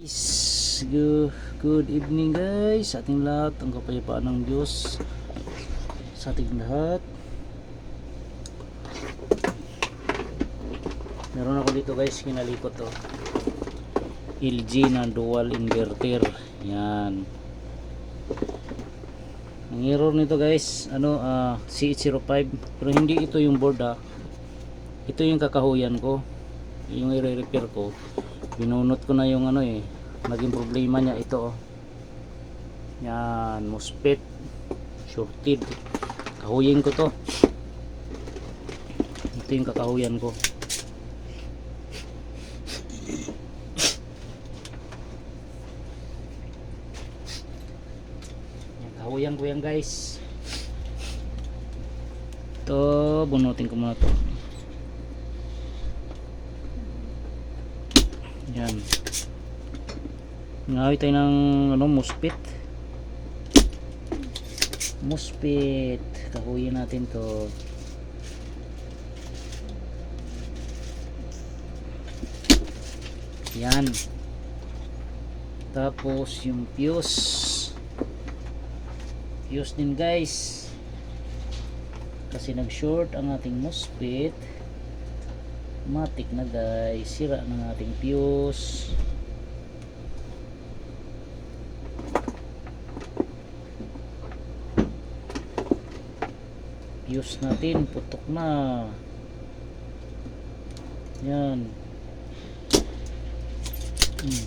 Is good, evening guys. Sa ating lahat ang kapayapaan ng Diyos sa ating lahat. Meron ako dito guys kinalikot to LG na dual inverter. Yan. Ang error nito guys ano ah, C805 pero hindi ito yung board ah. Ito yung kakahuyan ko yung i-repair ko binunot ko na yung ano eh naging problema niya ito oh. Yan MOSFET shorted. Kahuyin ko to. Ito yung kakahuyan ko. Yan, kahuyan ko yan guys. Ito bunutin ko muna to yan Ngawi tayo ng ano, muspit. Muspit. Kahuyin natin to. Yan. Tapos yung fuse. Fuse din guys. Kasi nag-short ang ating muspit. Matik na guys. Sira ng ating fuse. fuse natin putok na yan hmm.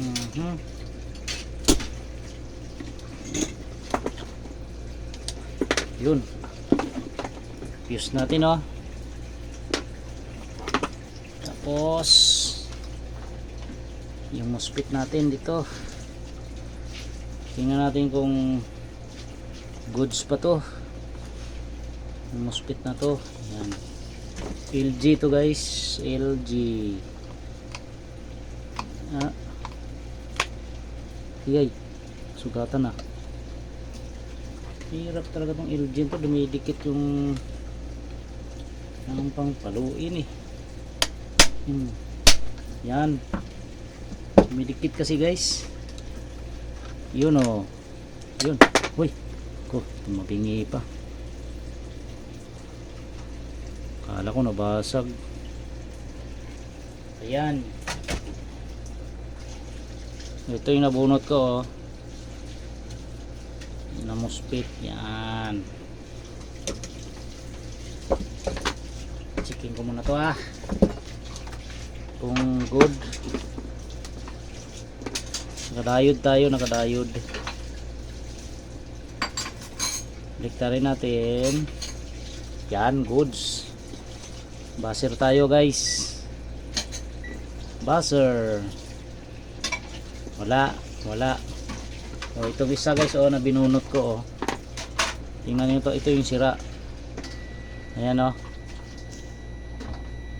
Mhm. Yun. Fuse natin oh. Tapos yung MOSFET natin dito. Tingnan natin kung goods pa to. Yung MOSFET na to. Yan LG to guys. LG ah. Hiyay sugatan na hirap talaga tong LG to dumidikit yung ang pang paluin eh hmm. yan Dumidikit kasi guys. Yun oh. Yun. Uy. Ko, tumabingi pa. Kala ko nabasag. Ayan. Ito yung nabunot ko oh. Namuspit. Yan. Checking ko muna to ah. Kung good. Nakadayod tayo, nakadayod. Liktarin natin. Yan, goods. Baser tayo, guys. Baser. Wala, wala. O, itong isa, guys, oh, na binunot ko, oh. Tingnan niyo to, ito yung sira. Ayan, oh.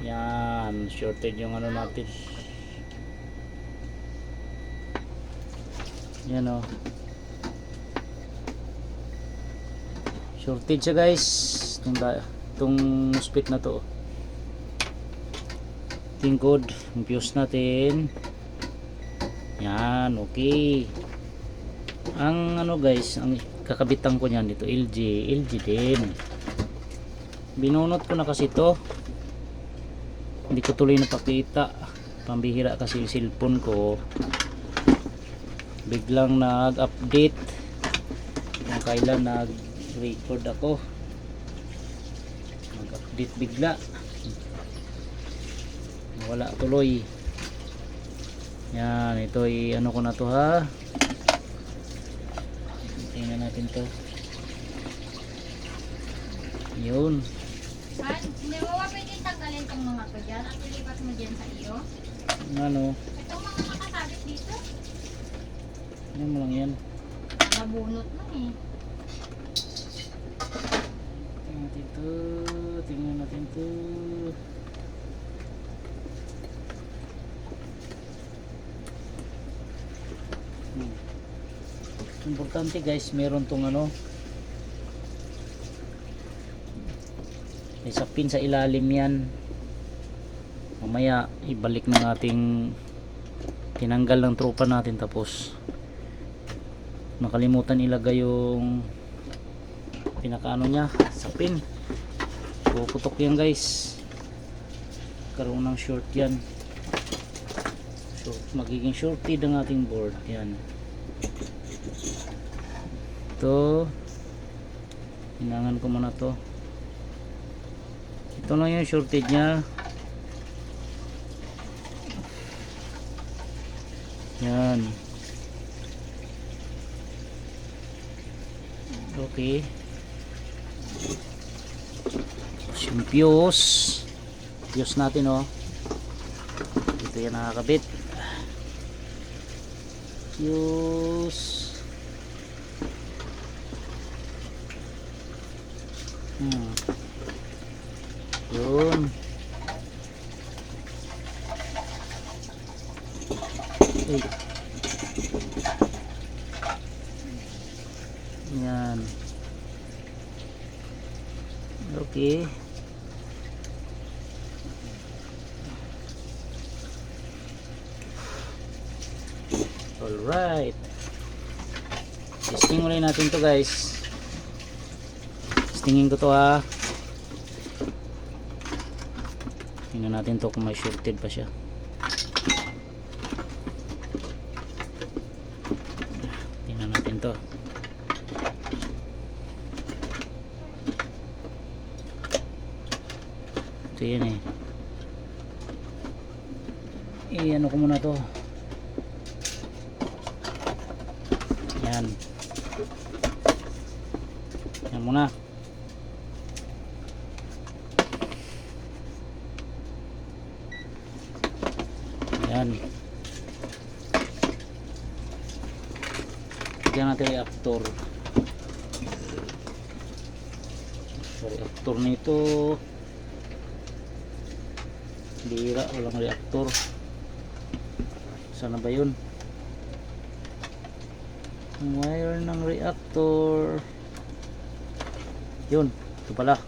Yan, shorted yung ano natin. Yan o. Shortage siya guys. Itong, itong spit na to. Tingkod. Yung fuse natin. Yan. Okay. Ang ano guys. Ang kakabitan ko niyan dito. LG. LG din. Binunot ko na kasi to. Hindi ko tuloy napakita. Pambihira kasi yung cellphone ko biglang nag-update kung kailan nag-record ako nag-update bigla wala tuloy yan ito ay ano ko na to ha natin to. Yun. Han, hindi mo ba pwede tanggalin tong mga to dyan. At ilipat mo dyan sa iyo? ano? Itong mga nakasabit dito, ano mo lang yan? Nabunot lang eh. tingnan natin to tingnan natin to importante guys meron tong ano. May sapin sa ilalim yan. Mamaya ibalik ng ating tinanggal ng tropa natin tapos nakalimutan ilagay yung pinakaano niya sapin puputok yan guys. Karoon ng short yan. Short, magiging shorted ang ating board. Yan ito. Hinangan ko muna to. Ito lang yung shorted nya yan. Okay. Yung fuse. Fuse natin oh. Dito yan nakakabit. Fuse hmm. yun Ay. yan okay Alright. Testing ulit natin to guys. Testingin ko to ha. Tingnan natin to kung may shorted pa siya. Tingnan natin to. Ito yan eh. Eh, ano ko muna to. Yan. Yan muna. Yan. Bigyan natin reactor. Reactor nito bira walang reactor. Sana ba yun? Wire ng reactor. Yun ito pala.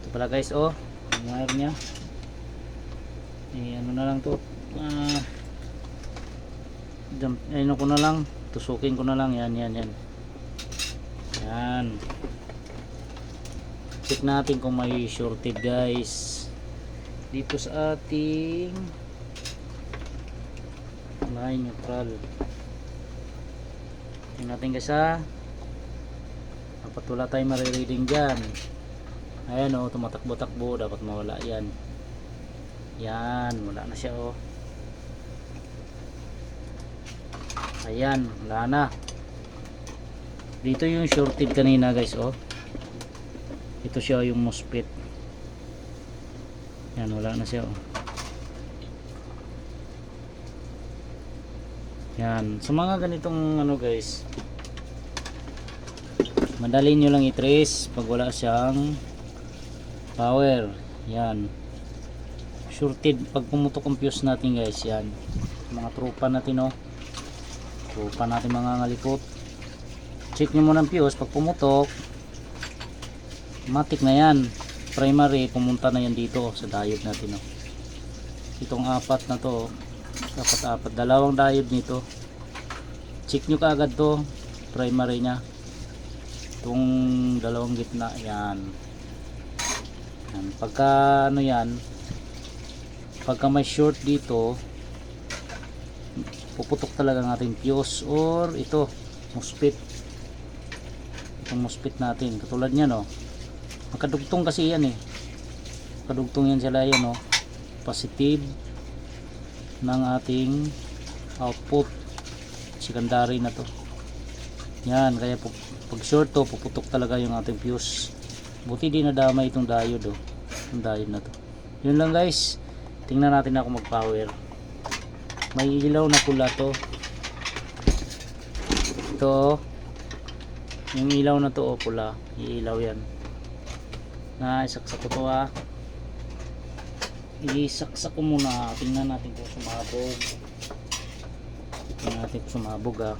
Ito pala guys oh ang wire nya eh ano na lang to? Ah jump, eh, ano ko na lang? Tusukin ko na lang. Yan yan yan. Yan. Check natin kung may shorted guys. Dito sa ating line neutral. Tingnan natin guys ha? Dapat wala tayong marireading dyan ayan o tumatakbo-takbo dapat mawala yan. Yan wala na siya o ayan wala na. Dito yung shorted kanina guys oh. Ito siya yung MOSFET yan wala na siya oh. yan sa mga ganitong ano guys madali nyo lang i-trace pag wala siyang power. Yan. Shorted. Pag pumutok ang fuse natin guys yan. Mga tropa natin oh. Tropa natin mga ngalikot check nyo muna ang fuse. Pag pumutok matik na yan. Primary pumunta na yan dito sa diode natin oh. itong apat na to oh. apat apat dalawang diode nito. Check nyo kaagad to. Primary nya itong dalawang gitna yan yan. Pagka ano yan pagka may short dito puputok talaga ang ating fuse or ito MOSFET itong MOSFET natin. Katulad niyan oh. Makadugtong kasi yan eh. Makadugtong yan sila yan oh. Positive ng ating output. Secondary na to. Yan kaya pag short to puputok talaga yung ating fuse buti di nadama itong diode oh. Yung diode na to. Yun lang guys. Tingnan natin ako mag power may ilaw na pula to. Ito yung ilaw na to oh, pula. Iilaw yan. Na isaksak ko to ha. Isaksak ko muna. Tingnan natin kung sumabog. Tingnan natin kung sumabog ha.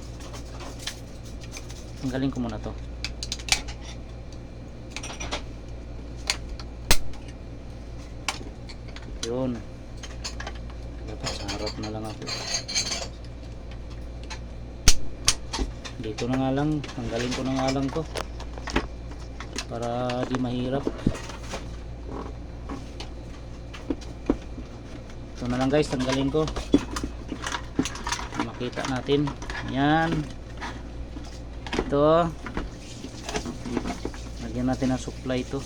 Tanggalin ko muna to yun. Dapat sa harap na lang ako. Dito na nga lang. Tanggalin ko na nga lang to. Para di mahirap. Ito na lang guys. Tanggalin ko. Makita natin. Yan ito. Lagyan natin ng supply ito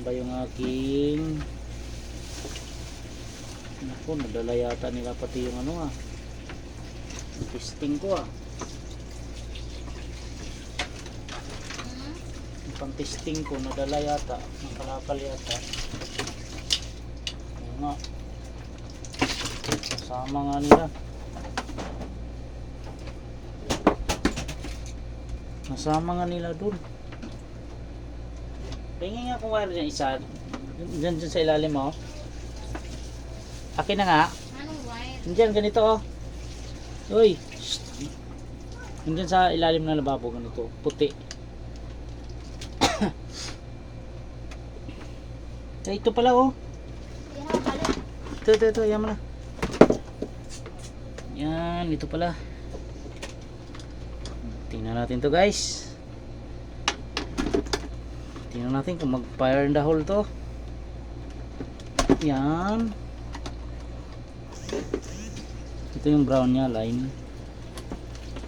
ba yung aking naku nadala yata nila pati yung ano ah. Testing ko ah. Yung pang testing ko nadala yata nakalakal yata. Ayun nga. Kasama nga nila. Nasama nga nila dun tingin nga kung wire dyan isa dyan, dyan sa ilalim mo akin na nga Anong wire? Nandiyan, ganito oh. Uy. Nandiyan sa ilalim ng lababo, ganito. Puti. Eh, ito pala oh. Ito, ito, ito. Yan mo na. Yan, ito pala. Tingnan natin to guys. Tingnan natin kung mag-fire in the hole to. Yan. Ito yung brown niya, line.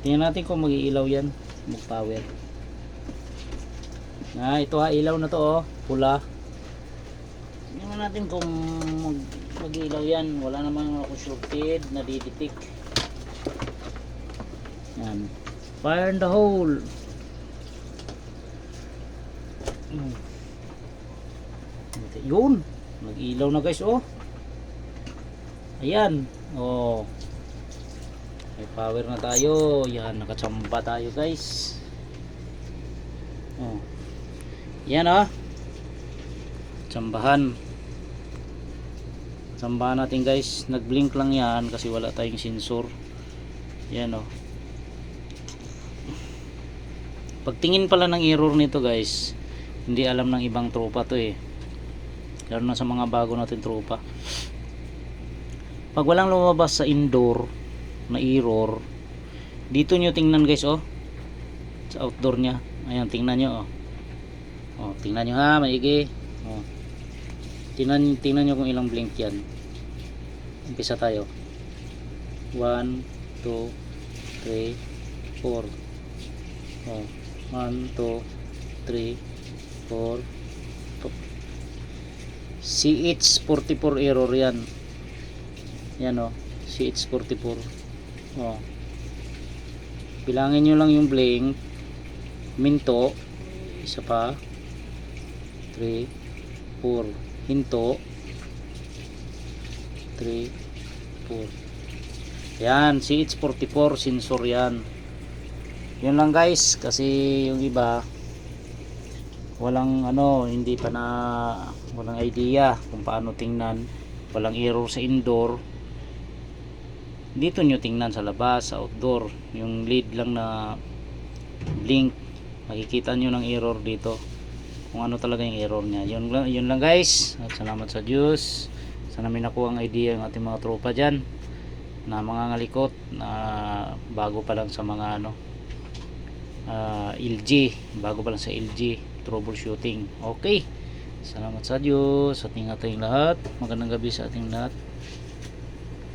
Tingnan natin kung mag-iilaw yan. Mag-power. Na, ito ha, ilaw na to oh. Pula. Tingnan natin kung mag mag-ilaw yan. Wala namang ako shorted, nadidetect. Yan. Fire in the hole. Hmm. Yun. Nag-ilaw na guys oh. Ayan. Oh. May power na tayo. Yan, nakachamba tayo guys. Oh. Yan oh. Tsambahan. Tsambahan natin guys. Nag-blink lang yan kasi wala tayong sensor. Yan oh. Pagtingin pala ng error nito guys, hindi alam ng ibang tropa to eh. Lalo na sa mga bago natin tropa. Pag walang lumabas sa indoor na error, dito nyo tingnan guys oh. Sa outdoor nya. Ayan, tingnan nyo oh. Oh, tingnan nyo ha, maigi. Oh. Tingnan, tingnan nyo kung ilang blink yan. Umpisa tayo. 1, 2, 3, 4. Oh. 1, 2, 3, 4, CH44 error yan. Yan o. CH44. O. Bilangin nyo lang yung blink. Minto. Isa pa. 3, 4. Hinto. 3, 4. Yan. CH44 sensor yan. Yun lang guys. Kasi yung iba walang ano hindi pa na walang idea kung paano tingnan. Walang error sa indoor. Dito nyo tingnan sa labas sa outdoor. Yung lead lang na blink. Makikita nyo ng error dito. Kung ano talaga yung error nya yun lang, yun lang guys. At salamat sa Diyos. Sana may nakuha ang idea ng ating mga tropa dyan. Na mga ngalikot na bago pa lang sa mga ano ah, LG bago pa lang sa LG troubleshooting. Okay. Salamat sa Diyos at ingat tayong lahat. Magandang gabi sa ating lahat